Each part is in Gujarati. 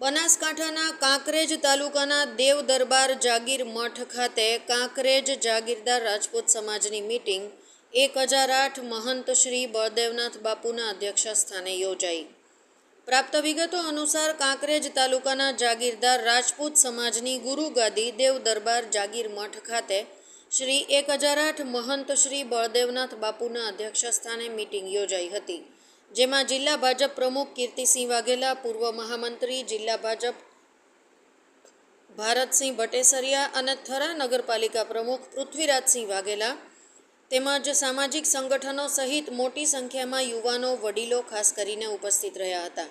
બનાસકાંઠાના કાંકરેજ તાલુકાના દેવ દરબાર જાગીર મઠ ખાતે કાંકરેજ જાગીરદાર રાજપૂત સમાજની મિટિંગ એક હજાર આઠ મહંત શ્રી બળદેવનાથ બાપુના અધ્યક્ષસ્થાને યોજાઈ. પ્રાપ્ત વિગતો અનુસાર કાંકરેજ તાલુકાના જાગીરદાર રાજપૂત સમાજની ગુરુગાદી દેવ દરબાર જાગીર મઠ ખાતે શ્રી એક હજાર આઠ મહંત શ્રી બળદેવનાથ બાપુના અધ્યક્ષસ્થાને મીટિંગ યોજાઈ હતી. જેમાં જિલ્લા ભાજપ પ્રમુખ કીર્તિસિંહ વાઘેલા, પૂર્વ મહામંત્રી જિલ્લા ભાજપ ભારતસિંહ ભટેસરિયા અને થરા નગરપાલિકા પ્રમુખ પૃથ્વીરાજસિંહ વાઘેલા, તેમજ સામાજિક સંગઠનો સહિત મોટી સંખ્યામાં યુવાનો, વડીલો ખાસ કરીને ઉપસ્થિત રહ્યા હતા.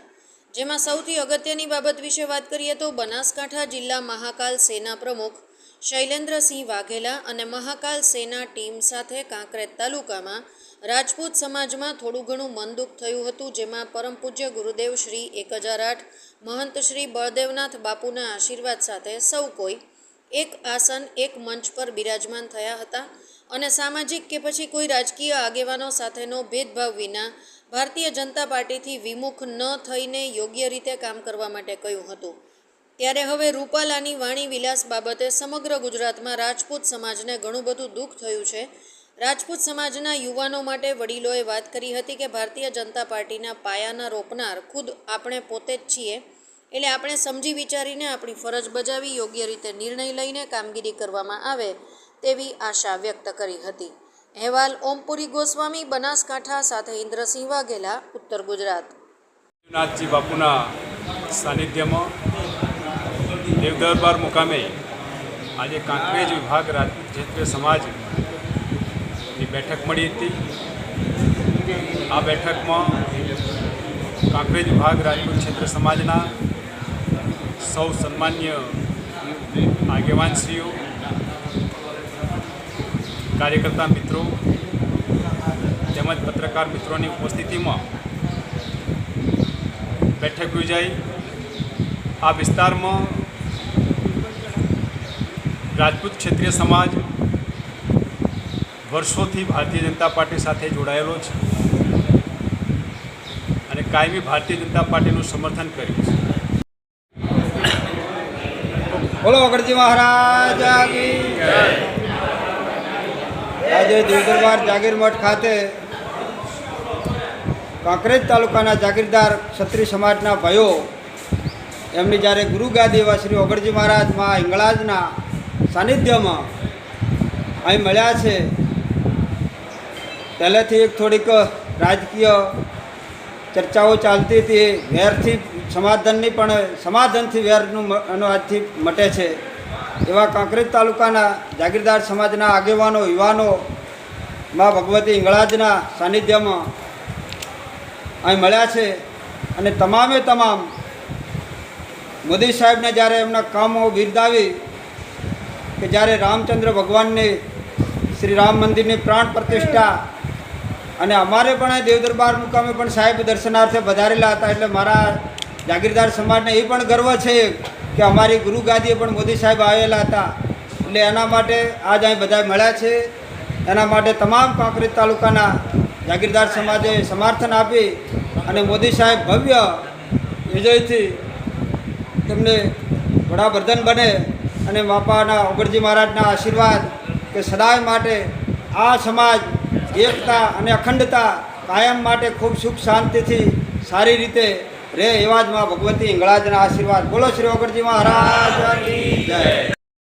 જેમાં સૌથી અગત્યની બાબત વિશે વાત કરીએ તો બનાસકાંઠા જિલ્લા મહાકાલ સેના પ્રમુખ શૈલેન્દ્રસિંહ વાઘેલા અને મહાકાલ સેના ટીમ સાથે કાંકરેજ તાલુકામાં રાજપૂત સમાજમાં થોડું ઘણું મનદુખ થયું હતું, જેમાં પરમ પૂજ્ય ગુરુદેવ શ્રી એક હજાર આઠ, મહંત શ્રી બળદેવનાથ બાપુના આશીર્વાદ સાથે સૌ કોઈ એક આસન, એક મંચ પર બિરાજમાન થયા હતા અને સામાજિક કે પછી કોઈ રાજકીય આગેવાનો સાથેનો ભેદભાવ વિના ભારતીય જનતા પાર્ટીથી વિમુખ ન થઈને યોગ્ય રીતે કામ કરવા માટે કહ્યું હતું. ત્યારે હવે રૂપાલાની વાણી વિલાસ બાબતે સમગ્ર ગુજરાતમાં રાજપૂત સમાજને ઘણું બધું દુઃખ થયું છે. રાજપૂત સમાજના યુવાનો માટે વડીલોએ વાત કરી હતી કે ભારતીય જનતા પાર્ટીના પાયાના રોપનાર ખુદ આપણે પોતે જ છીએ. એટલે આપણે સમજી વિચારીને આપણી ફરજ બજાવી યોગ્ય રીતે નિર્ણય લઈને કામગીરી કરવામાં આવે તેવી આશા વ્યક્ત કરી હતી. અહેવાલ ઓમપુરી ગોસ્વામી, બનાસકાંઠા સાથે ઇન્દ્રસિંહ વાઘેલા, ઉત્તર ગુજરાત. નાથજી બાપુના સાનિધ્યમાં દેવદરબાર મુકામે આજે કાંકરેજ વિભાગ ક્ષેત્રીય સમાજની બેઠક મળી હતી. આ બેઠકમાં કાંકરેજ વિભાગ રાજપૂત ક્ષેત્ર સમાજના સૌ સન્માન્ય આગેવાનશ્રીઓ, કાર્યકર્તા મિત્રો, તેમજ પત્રકાર મિત્રોની ઉપસ્થિતિમાં બેઠક યોજાઈ. આ વિસ્તારમાં રાજપૂત ક્ષત્રિય સમાજ વર્ષોથી ભારતીય જનતા પાર્ટી સાથે જોડાયેલો છે અને કાયમી ભારતીય જનતા પાર્ટીનું સમર્થન કર્યું છે. બોલો વગરજી મહારાજ આજે દેવદરબાર જાગીર મઠ ખાતે કાંકરેજ તાલુકાના જાગીરદાર ક્ષત્રિય સમાજના ભાઈઓ, એમની જ્યારે ગુરુ ગાદી એવા શ્રી ઓગળજી મહારાજ, માં હિંગળાજના સાનિધ્યમાં અહીં મળ્યા છે. પહેલેથી એક થોડીક રાજકીય ચર્ચાઓ ચાલતી હતી. વેરથી સમાધાનની પણ, સમાધાનથી વેરનું એનો આજથી મટે છે. એવા કાંકરેજ તાલુકાના જાગીરદાર સમાજના આગેવાનો યુવાનો મા ભગવતી ઇંગળાજના સાનિધ્યમાં અહીં મળ્યા છે. અને તમામે તમામ મોદી સાહેબને જ્યારે એમના કામો બિરદાવી કે જ્યારે રામચંદ્ર ભગવાનની શ્રી રામ મંદિરની પ્રાણ પ્રતિષ્ઠા અને અમારે પણ અહીં દેવદરબાર મુકામે પણ સાહેબ દર્શનાર્થે વધારેલા હતા એટલે મારા જાગીરદાર સમાજને એ પણ ગર્વ છે કે અમારી ગુરુ ગાદીએ પણ મોદી સાહેબ આવેલા હતા. એટલે એના માટે આજ અહીં બધા મળ્યા છે. એના માટે તમામ કાંકરેજ તાલુકાના જાગીરદાર સમાજે સમર્થન આપી અને મોદી સાહેબ ભવ્ય વિજયથી તેમને વડાપ્રધાન બને. અને બાપાના ઓગળજી મહારાજના આશીર્વાદ કે સદાય માટે આ સમાજ એકતા અને અખંડતા કાયમ માટે ખૂબ સુખ શાંતિથી સારી રીતે રે એવા જ માં ભગવતી હિંગળાજના આશીર્વાદ. બોલો શ્રી ઓગળજી મહારાજ જય.